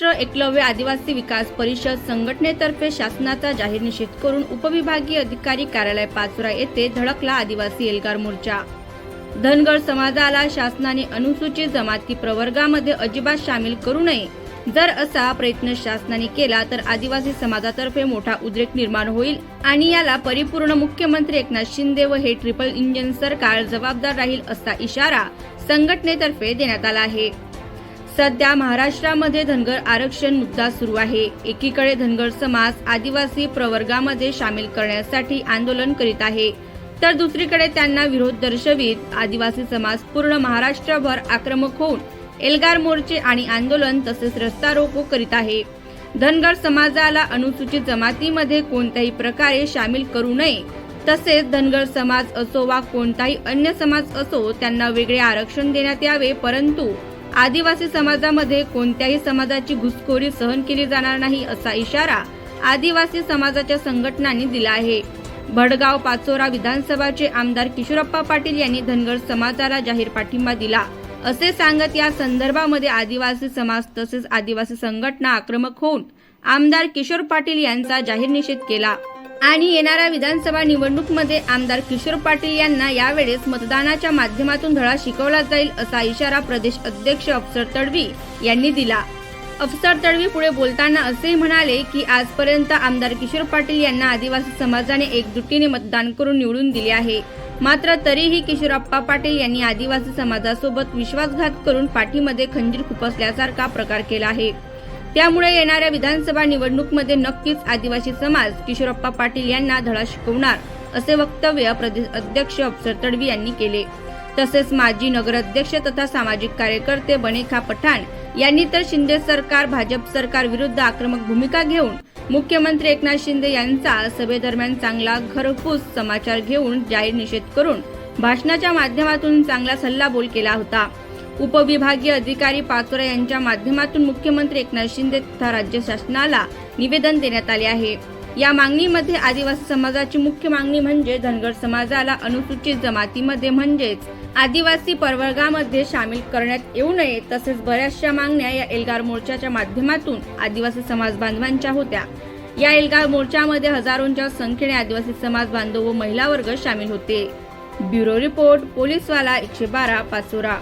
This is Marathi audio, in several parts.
महाराष्ट्र एकलव्य आदिवासी विकास परिषद संघटनेतर्फे शासनाचा जाहीर निषेध करून उपविभागीय अधिकारी कार्यालय पाचोरा येथे धडकला आदिवासी एल्गार मोर्चा. धनगर समाजाला शासनाने अनुसूचित जमाती प्रवर्गामध्ये अजिबात सामील करू नये. जर असा प्रयत्न शासनाने केला तर आदिवासी समाजातर्फे मोठा उद्रेक निर्माण होईल आणि याला परिपूर्ण मुख्यमंत्री एकनाथ शिंदे व हे ट्रिपल इंजिन सरकार जबाबदार राहील असा इशारा संघटनेतर्फे देण्यात आला आहे. सध्या महाराष्ट्रामध्ये धनगर आरक्षण मुद्दा सुरू आहे. एकीकडे धनगर समाज आदिवासी प्रवर्गामध्ये सामील करण्यासाठी आंदोलन करीत आहे. तर दुसरीकडे त्यांना विरोध दर्शवित आदिवासी समाज पूर्ण महाराष्ट्रभर आक्रमक होऊन एल्गार मोर्चे आणि आंदोलन तसेच रस्ता रोको करीत आहे. धनगर समाजाला अनुसूचित जमातीमध्ये कोणत्याही प्रकारे सामील करू नये तसेच धनगर समाज असो वा कोणताही अन्य समाज असो त्यांना वेगळे आरक्षण देण्यात यावे परंतु आदिवासी समाजामध्ये कोणत्याही समाजाची घुसखोरी सहन केली जाणार नाही असा इशारा आदिवासी समाजाच्या संघटनांनी दिला आहे. भडगाव पाचोरा विधानसभाचे आमदार किशोरप्पा पाटील यांनी धनगर समाजाला जाहीर पाठिंबा दिला. असे सांगत या संदर्भामध्ये आदिवासी समाज तसेच आदिवासी संघटना आक्रमक होऊन आमदार किशोर पाटील यांचा जाहीर निषेध केला. आणि येणाऱ्या विधानसभा निवडणूकमध्ये आमदार किशोर पाटील यांना यावेळेस मतदानाच्या माध्यमातून धडा शिकवला जाईल असा इशारा प्रदेश अध्यक्ष अफसर तडवी यांनी दिला. अफसर तडवी पुढे बोलताना असेही म्हणाले की आजपर्यंत आमदार किशोर पाटील यांना आदिवासी समाजाने एकजुटीने मतदान करून निवडून दिले आहे. मात्र तरीही किशोरप्पा पाटील यांनी आदिवासी समाजासोबत विश्वासघात करून पाठीमध्ये खंजीर खुपसल्यासारखा प्रकार केला आहे. त्यामुळे येणाऱ्या विधानसभा निवडणूकमध्ये नक्कीच आदिवासी समाज किशोरप्पा पाटील यांना धडा शिकवणार असे वक्तव्य प्रदेश अध्यक्ष अफसर तडवी यांनी केले. तसेच माजी नगराध्यक्ष तथा सामाजिक कार्यकर्ते बनेखा पठाण यांनी तर शिंदे सरकार भाजप सरकार विरुद्ध आक्रमक भूमिका घेऊन मुख्यमंत्री एकनाथ शिंदे यांचा सभेदरम्यान चांगला घरफूस समाचार घेऊन जाहीर निषेध करून भाषणाच्या माध्यमातून चांगला सल्लाबोल केला होता. उपविभागीय अधिकारी पाचोरा यांच्या माध्यमातून मुख्यमंत्री एकनाथ शिंदे तथा राज्य शासनाला निवेदन देण्यात आले आहे. या मागणीमध्ये आदिवासी समाजाची मुख्य मागणी म्हणजे धनगर समाजाला अनुसूचित जमातीमध्ये म्हणजेच आदिवासी प्रवर्गामध्ये सामील करण्यात येऊ नये तसेच बऱ्याचशा मागण्या या एल्गार मोर्चाच्या माध्यमातून आदिवासी समाज बांधवांच्या होत्या. या एल्गार मोर्चामध्ये हजारोंच्या संख्येने आदिवासी समाज बांधव व महिला वर्ग सामील होते. ब्युरो रिपोर्ट पोलीसवाला एकशे बारा पाचोरा.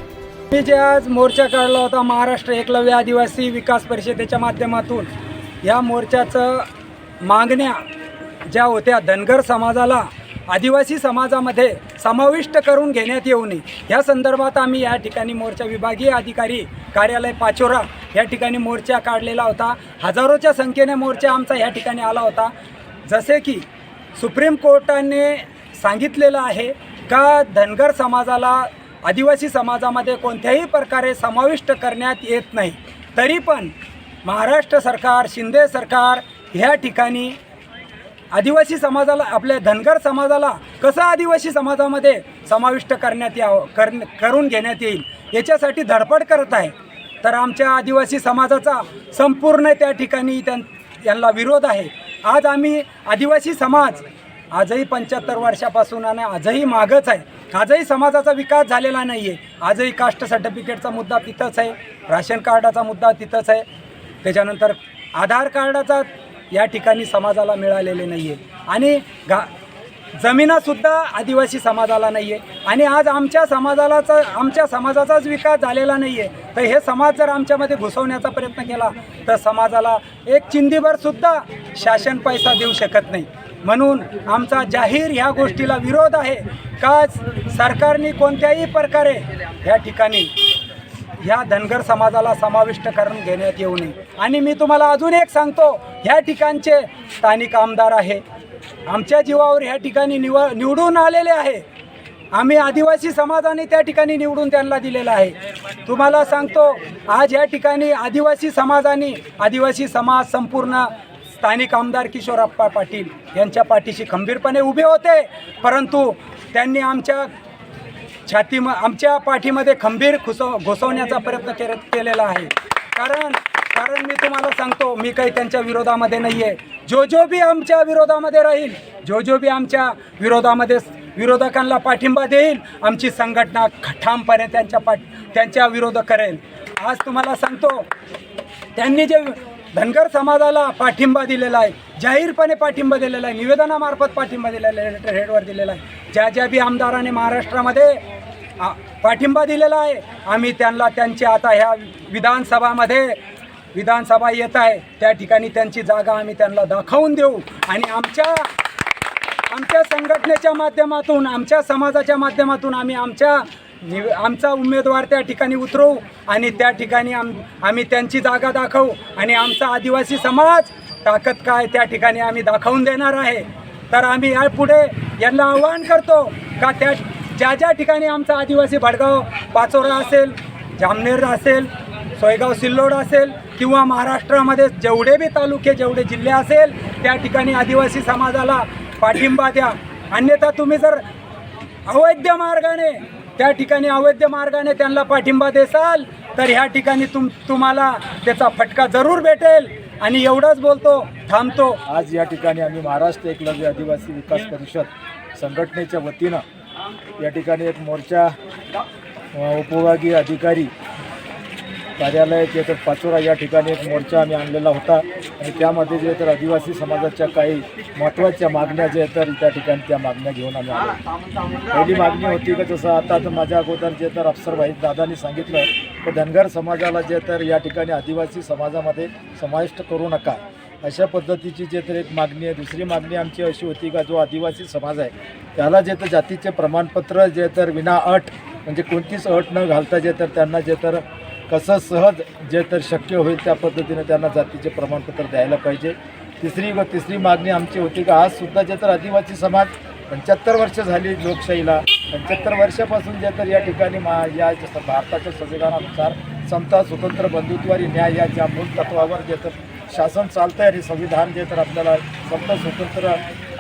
मी जे आज मोर्चा काढला होता महाराष्ट्र एकलव्य आदिवासी विकास परिषदेच्या माध्यमातून या मोर्चाचं मागण्या ज्या होत्या धनगर समाजाला आदिवासी समाजामध्ये समाविष्ट करून घेण्यात येऊ नये या संदर्भात आम्ही या ठिकाणी मोर्चा विभागीय अधिकारी कार्यालय पाचोरा या ठिकाणी मोर्चा काढलेला होता. हजारोच्या संख्येने मोर्चा आमचा या ठिकाणी आला होता. जसे की सुप्रीम कोर्टाने सांगितलेलं आहे का धनगर समाजाला आदिवासी समाजामध्ये कोणत्याही प्रकारे समाविष्ट करण्यात येत नाही. तरी पण महाराष्ट्र सरकार शिंदे सरकार ह्या ठिकाणी आदिवासी समाजाला आपल्या धनगर समाजाला कसं आदिवासी समाजामध्ये समाविष्ट करण्यात यावं कर करून घेण्यात येईल याच्यासाठी धडपड करत आहे. तर आमच्या आदिवासी समाजाचा संपूर्ण त्या ठिकाणी त्यां यांना विरोध आहे. आज आम्ही आदिवासी समाज आजही पंच्याहत्तर वर्षापासून आणि आजही मागच आहे. आजही समाजाचा विकास झालेला नाही आहे आजही कास्ट सर्टिफिकेटचा मुद्दा तिथंच आहे. राशन कार्डाचा मुद्दा तिथंच आहे. त्याच्यानंतर आधार कार्डाचा या ठिकाणी समाजाला मिळालेले नाही आहे आणि गा जमिनासुद्धा आदिवासी समाजाला नाही आहे आणि आज आमच्या समाजालाचा आमच्या समाजाचाच विकास झालेला नाही आहे तर हे समाज जर आमच्यामध्ये घुसवण्याचा प्रयत्न केला तर समाजाला एक चिंदीभरसुद्धा शासन पैसा देऊ शकत नाही. म्हणून आमचा जाहीर ह्या गोष्टीला विरोध आहे. का सरकारने कोणत्याही प्रकारे या ठिकाणी ह्या धनगर समाजाला समाविष्ट करून घेण्यात येऊ नये. आणि मी तुम्हाला अजून एक सांगतो ह्या ठिकाणचे स्थानिक आमदार आहे. आमच्या जीवावर ह्या ठिकाणी निव निवडून आलेले आहे. आम्ही आदिवासी समाजाने त्या ठिकाणी निवडून त्यांना दिलेला आहे. तुम्हाला सांगतो आज या ठिकाणी आदिवासी समाजाने आदिवासी समाज संपूर्ण स्थानिक आमदार किशोरप्पा पाटील यांच्या पाठीशी खंबीरपणे उभे होते. परंतु त्यांनी आमच्या छाती आमच्या पाठीमध्ये खंबीर घुसव घुसवण्याचा प्रयत्न के केलेला आहे. कारण कारण मी तुम्हाला सांगतो मी काही त्यांच्या विरोधामध्ये नाही आहे जो जो बी आमच्या विरोधामध्ये राहील. जो जो बी आमच्या विरोधामध्ये विरोधकांना पाठिंबा देईल. आमची संघटना ठामपणे त्यांच्या पाठ त्यांच्या विरोध करेल. आज तुम्हाला सांगतो त्यांनी जे धनगर समाजाला पाठिंबा दिलेला आहे. जाहीरपणे पाठिंबा दिलेला आहे. निवेदनामार्फत पाठिंबा दिलेला आहे. लेटर हेडवर दिलेला आहे. ज्या ज्या बी आमदाराने महाराष्ट्रामध्ये पाठिंबा दिलेला आहे आम्ही त्यांना त्यांची आता ह्या विधानसभामध्ये विधानसभा येत आहे त्या ठिकाणी त्यांची जागा आम्ही त्यांना दाखवून देऊ. आणि आमच्या आमच्या संघटनेच्या माध्यमातून आमच्या समाजाच्या माध्यमातून आम्ही आमच्या निव आमचा उमेदवार त्या ठिकाणी उतरवू आणि त्या ठिकाणी आम आम्ही त्यांची जागा दाखवू आणि आमचा आदिवासी समाज ताकद काय त्या ठिकाणी आम्ही दाखवून देणार आहे. तर आम्ही यापुढे यांना आवाहन करतो का त्या ज्या ज्या ठिकाणी आमचा आदिवासी भडगाव पाचोरा असेल जामनेर असेल सोयगाव सिल्लोड असेल किंवा महाराष्ट्रामध्ये जेवढे बी तालुके जेवढे जिल्हे असेल त्या ठिकाणी आदिवासी समाजाला पाठिंबा द्या. अन्यथा तुम्ही जर अवैध मार्गाने त्या ठिकाणी अवैध मार्गाने त्यांना पाठिंबा देसाल तर ह्या ठिकाणी तुम तुम्हाला त्याचा फटका जरूर भेटेल. आणि एवढंच बोलतो थांबतो. आज या ठिकाणी आम्ही महाराष्ट्र एकलव्य आदिवासी विकास परिषद संघटनेच्या वतीनं या ठिकाणी एक मोर्चा अ, उपविभागीय अधिकारी कार्यालय जे तर पाचोरा या ठिकाणी एक मोर्चा आम्ही आणलेला होता. आणि त्यामध्ये जे तर आदिवासी समाजाच्या काही महत्त्वाच्या मागण्या जे तर त्या ठिकाणी त्या मागण्या घेऊन आम्ही आलो. पहिली मागणी होती का जसं आता तर माझ्या अगोदर जे तर अफसरभाई दादांनी सांगितलं की धनगर समाजाला जे तर या ठिकाणी आदिवासी समाजामध्ये समाविष्ट करू नका. अशा पद्धतीची जे तर एक मागणी आहे. दुसरी मागणी आमची अशी होती का जो आदिवासी समाज आहे त्याला जे तर जातीचे प्रमाणपत्र जे तर विना अट म्हणजे कोणतीच अट न घालता जे तर त्यांना जे तर कसं सहज जे तर शक्य होईल त्या पद्धतीने त्यांना जातीचे प्रमाणपत्र द्यायला पाहिजे. तिसरी व तिसरी मागणी आमची होती का आज सुद्धा जे तर आदिवासी समाज पंच्याहत्तर वर्ष झाली लोकशाहीला. पंच्याहत्तर वर्षापासून जे तर या ठिकाणी मा या जसं भारताच्या संविधानानुसार समता स्वतंत्र बंधुत्वारी न्याय या ज्या मूळ तत्वावर जे तर शासन चालतं आहे आणि संविधान जे तर आपल्याला समता स्वतंत्र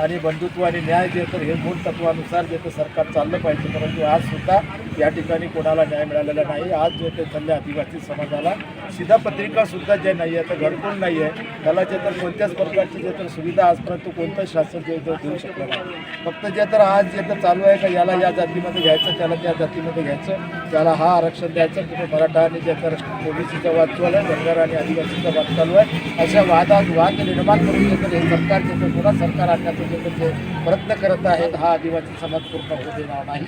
आणि बंधुत्व आणि न्याय जे तर हे मूळ तत्वानुसार जे तर सरकार चाललं पाहिजे. परंतु आज सुद्धा या ठिकाणी कोणाला न्याय मिळालेला नाही. आज जे ते चालले आदिवासी समाजाला शिधापत्रिका सुद्धा जे नाही आहे तर घरकोण नाही आहे त्याला जे तर कोणत्याच प्रकारची जे तर सुविधा आजपर्यंत कोणतं शासन जे तर देऊ शकलं नाही. फक्त जे तर आज जे तर चालू आहे का याला या जातीमध्ये घ्यायचं त्याला त्या जातीमध्ये घ्यायचं त्याला हा आरक्षण द्यायचं कुठे मराठा आणि जे तर ओबीसीचा वाद चालू आहे धनगर आणि आदिवासीचा वाद चालू आहे अशा वादात वाद निर्माण करून जे तर हे सरकार जे तर पुन्हा सरकार आणण्याचं जे तर जे प्रयत्न करत आहेत हा आदिवासी समाज पूर्ण होऊ देणार नाही.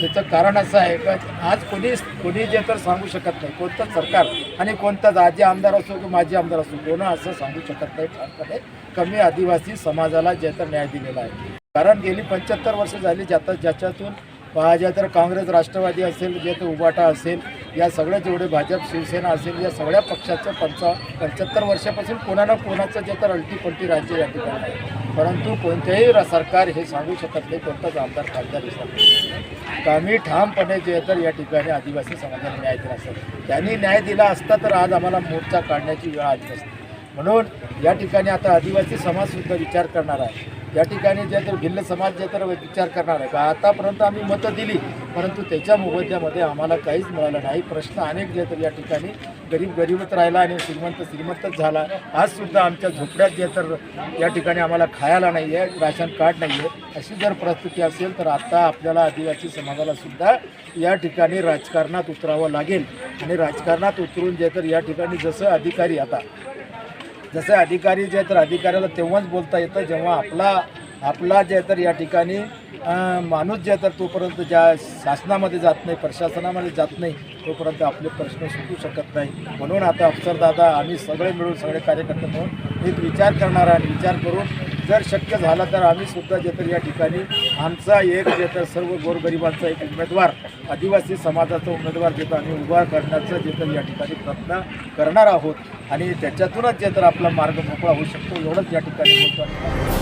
त्याचं कारण असं आहे का आज कोणी कोणी जे तर सांगू शकत नाही. कोणतंच सरकार आणि कोणताच आजी आमदार असो किंवा माजी आमदार असो कोण असं सांगू शकत नाही. ठामपणे कमी आदिवासी समाजाला जे तर न्याय दिलेला आहे. कारण गेली पंच्याहत्तर वर्ष झाली ज्यात ज्याच्यातून अ, तर काँग्रेस राष्ट्रवादी असेल जे तर उबाटा असेल या सगळ्या जेवढे भाजप शिवसेना असेल या सगळ्या पक्षाचं पंचा पंच्याहत्तर वर्षापासून कोणा ना कोणाचं जे तर अल्टीपलटी राज्य या ठिकाणी आहे. परंतु कोणत्याही सरकार हे सांगू शकत नाही कोणताच आमदार खासदार हे सांगू शकत नाही. का आम्ही ठामपणे जे तर या ठिकाणी आदिवासी समाजाला न्याय दिला असतात त्यांनी न्याय दिला असता तर आज आम्हाला मोर्चा काढण्याची वेळ आली असते म्हणून या ठिकाणी आता आदिवासी समाजसुद्धा विचार करणार आहे. या ठिकाणी जे तर भिल्ल समाज जे तर विचार करणार आहे. का आतापर्यंत आम्ही मतं दिली. परंतु त्याच्या मोबदल्यामध्ये आम्हाला काहीच मिळालं नाही. प्रश्न अनेक जे तर या ठिकाणी. गरीब गरीबच राहिला आणि श्रीमंत श्रीमंतच झाला. आजसुद्धा आमच्या झोपड्यात जे तर या ठिकाणी आम्हाला खायला नाही आहे राशन कार्ड नाही आहे अशी जर परिस्थिती असेल तर आत्ता आपल्याला आदिवासी समाजाला सुद्धा या ठिकाणी राजकारणात उतरावं लागेल. आणि राजकारणात उतरून जे तर या ठिकाणी जसं अधिकारी आता जसं अधिकारी जे तर अधिकाऱ्याला तेव्हाच बोलता येतं जेव्हा आपला आपला जे तर या ठिकाणी माणूस जे तर तोपर्यंत ज्या शासनामध्ये जात नाही प्रशासनामध्ये जात नाही तोपर्यंत आपले प्रश्न सुटू शकत नाही. म्हणून आता अफसरदादा आम्ही सगळे मिळून सगळे कार्यकर्ते म्हणून एक विचार करणार आणि विचार करून जर शक्य झाला तर आम्ही सुद्धा जे तर या ठिकाणी आमचा एक जे तर सर्व गोरगरिबांचा एक उमेदवार आदिवासी समाजाचा उमेदवार जे तर आम्ही उभा करण्याचा जे तर या ठिकाणी प्रयत्न करणार आहोत. आणि त्याच्यातूनच जे तर आपला मार्ग मोकळा होऊ शकतो एवढंच या ठिकाणी बोलतो.